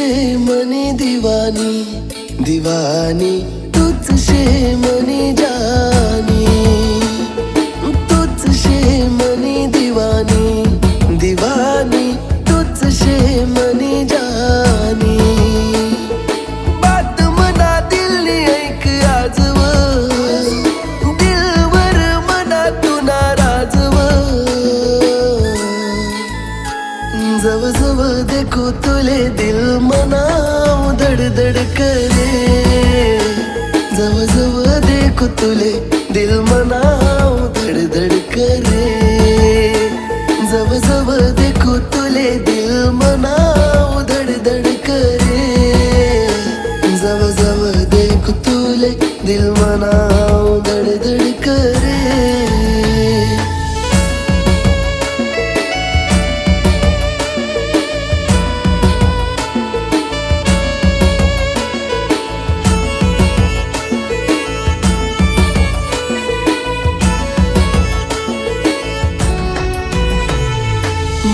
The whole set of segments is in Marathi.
शे मने दिवानी दिवानी तूच शे मने जा तुले दिल मनाव धड धड करे. जव जव देखो तुले दिल मनाव धड धड करे. जव जव देखो तुले दिल मनाव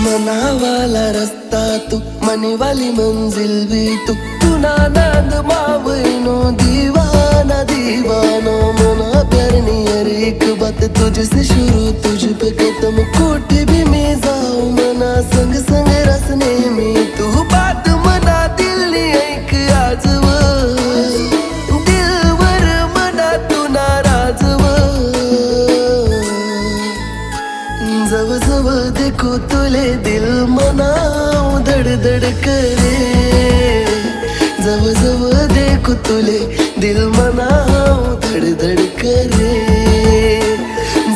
मनावाला रस्ता तू मनीवाली मंजिल भी तू तू नांद मावनो दीवाना दीवाना मना प्यार नियर एक बात तुझसे शुरू मनाव धड धड करे. जव जव देखो तुले दिल मनाव धड धड करे.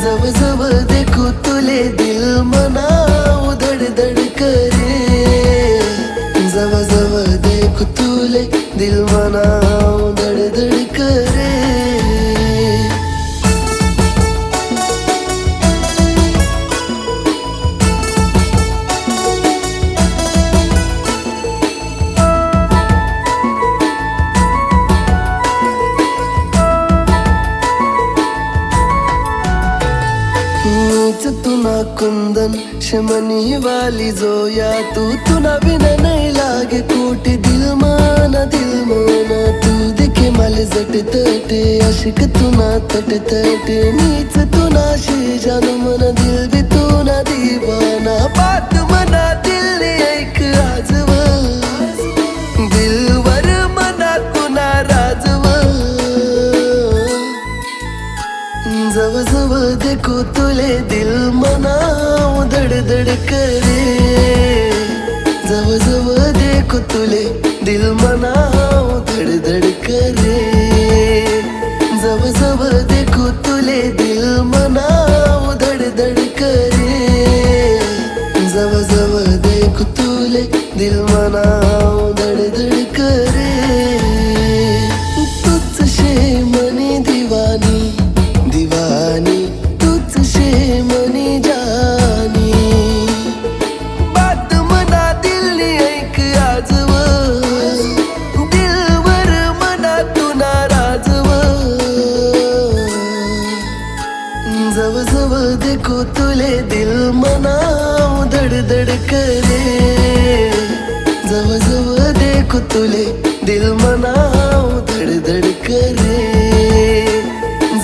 जव जव देखो तुले दिल मनाव धड धड करे. जव जव देखो तुले दिल मनाव नीच तुना कुंदन शमनी वाली जोया तू तुना बिना नहीं लागे कोटी दिल माना दिल माना तू दिखे माले जट तटे अशिक तुना तट तटे नीच तुना शे जानू मना देखो तुले दिल मनाव धड धड करे। जब जव देखो तुले दिल मनाव धड धड करे। जब जव देखो तुले दिल मनाव धड धड करे। जव जव देखो तुले दिल मनाव तुले दिल मनाव धड़ करे. जब जब देखो तुले दिल मनाव धड़ करे.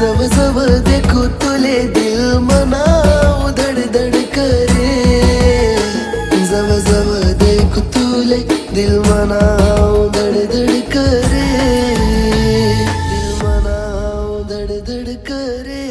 जब जब देखो तुले दिल मनाव धड़ करे. जब जब देखो तुले दिल मनाव धड़ करे. दिल मनाव धड़ करे.